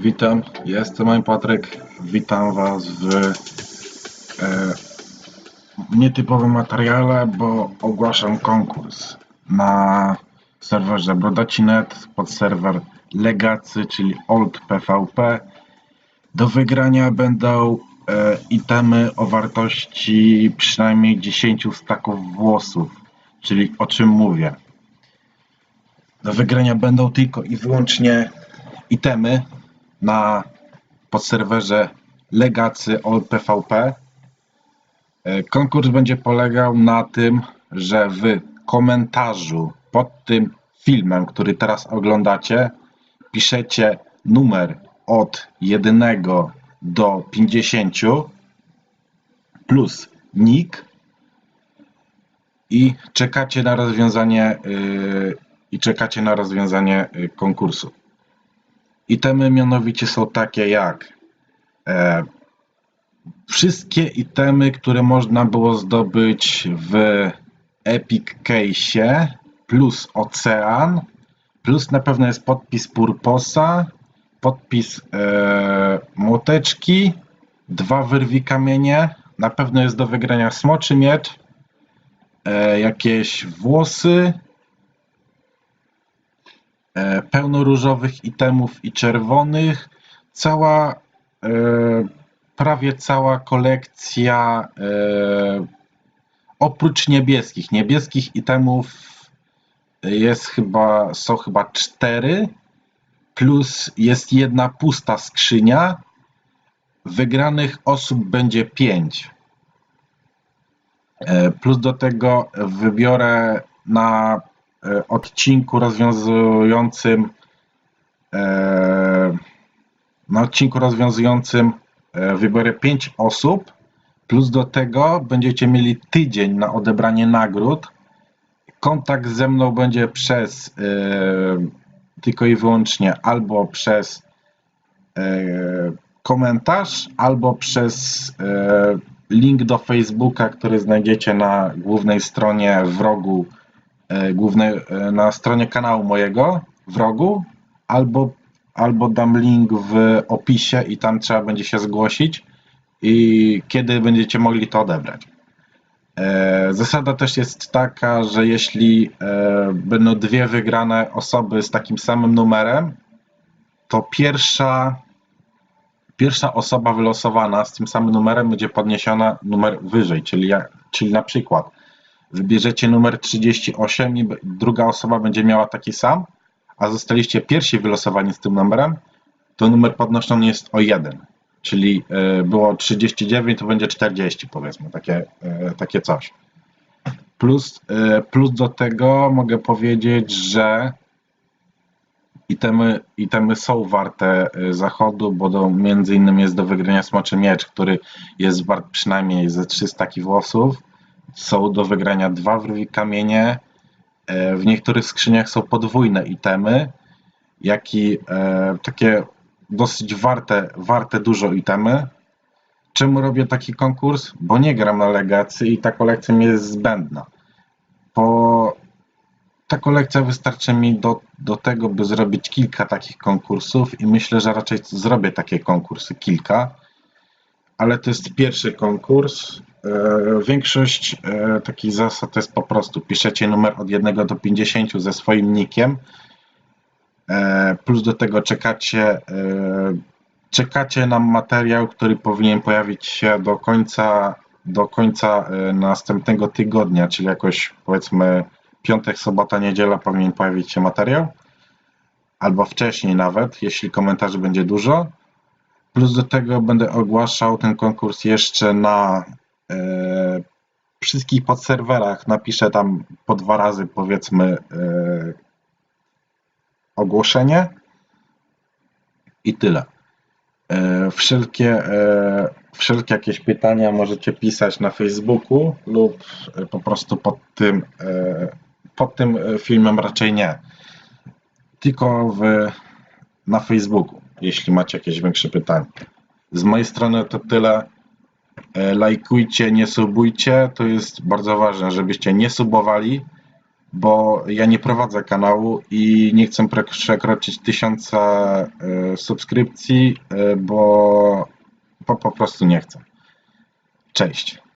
Witam, jestem Patryk. Witam Was w e, nietypowym materiale, bo ogłaszam konkurs na serwerze Brodaci.net pod serwer Legacy, czyli Old PvP. Do wygrania będą e, itemy o wartości przynajmniej 10 staków włosów, czyli o czym mówię. Do wygrania będą tylko i wyłącznie itemy na podserwerze Legacy All PvP. E, Konkurs będzie polegał na tym, że w komentarzu pod tym filmem, który teraz oglądacie, piszecie numer od 1 do 50 plus nick i czekacie na rozwiązanie yy, i czekacie na rozwiązanie yy, konkursu. Itemy mianowicie są takie jak e, wszystkie itemy, które można było zdobyć w Epic Case'ie plus Ocean plus na pewno jest podpis Purposa, podpis e, Młoteczki, dwa wyrwi kamienie, na pewno jest do wygrania Smoczy Miecz, e, jakieś włosy, pełno różowych itemów i czerwonych. Cała, e, prawie cała kolekcja, e, oprócz niebieskich. Niebieskich itemów jest chyba, są chyba cztery, plus jest jedna pusta skrzynia. Wygranych osób będzie pięć. E, Plus do tego wybiorę na e, odcinku rozwiązującym e, na odcinku rozwiązującym e, wybiorę 5 osób. Plus do tego będziecie mieli tydzień na odebranie nagród. Kontakt ze mną będzie przez e, tylko i wyłącznie albo przez e, komentarz albo przez e, link do Facebooka, który znajdziecie na głównej stronie w rogu e, głównej, e, na stronie kanału mojego w rogu, albo, albo dam link w opisie i tam trzeba będzie się zgłosić i kiedy będziecie mogli to odebrać. E, Zasada też jest taka, że jeśli e, będą dwie wygrane osoby z takim samym numerem, to pierwsza, pierwsza osoba wylosowana z tym samym numerem będzie podniesiona numer wyżej, czyli, czyli na przykład wybierzecie numer 38 i druga osoba będzie miała taki sam, a zostaliście pierwsi wylosowani z tym numerem, to numer podnoszony jest o jeden. Czyli e, było 39, to będzie 40 powiedzmy, takie, e, takie coś. Plus, e, plus do tego mogę powiedzieć, że itemy, itemy są warte zachodu, bo do, między innymi jest do wygrania smoczy miecz, który jest wart przynajmniej ze 3 staki włosów. Są do wygrania dwa wrwi kamienie. E, W niektórych skrzyniach są podwójne itemy, jak i e, takie dosyć warte, warte dużo itemy. Czemu robię taki konkurs? Bo nie gram na legacji i ta kolekcja mi jest zbędna. Bo ta kolekcja wystarczy mi do, do tego, by zrobić kilka takich konkursów i myślę, że raczej zrobię takie konkursy kilka. Ale to jest pierwszy konkurs. E, Większość e, takich zasad jest po prostu piszecie numer od 1 do 50 ze swoim nickiem. E, Plus do tego czekacie, czekacie na materiał, który powinien pojawić się do końca, do końca następnego tygodnia, czyli jakoś powiedzmy piątek, sobota, niedziela powinien pojawić się materiał. Albo wcześniej nawet, jeśli komentarzy będzie dużo. Plus do tego będę ogłaszał ten konkurs jeszcze na wszystkich podserwerach. Napiszę tam po dwa razy powiedzmy e, ogłoszenie i tyle. E, Wszelkie, e, wszelkie jakieś pytania możecie pisać na Facebooku lub e, po prostu pod tym, e, pod tym e, filmem raczej nie. Tylko w, na Facebooku, jeśli macie jakieś większe pytania. Z mojej strony to tyle. E, Lajkujcie, nie subujcie. To jest bardzo ważne, żebyście nie subowali, bo ja nie prowadzę kanału i nie chcę przekroczyć tysiąca e, subskrypcji, e, bo po prostu nie chcę. Cześć.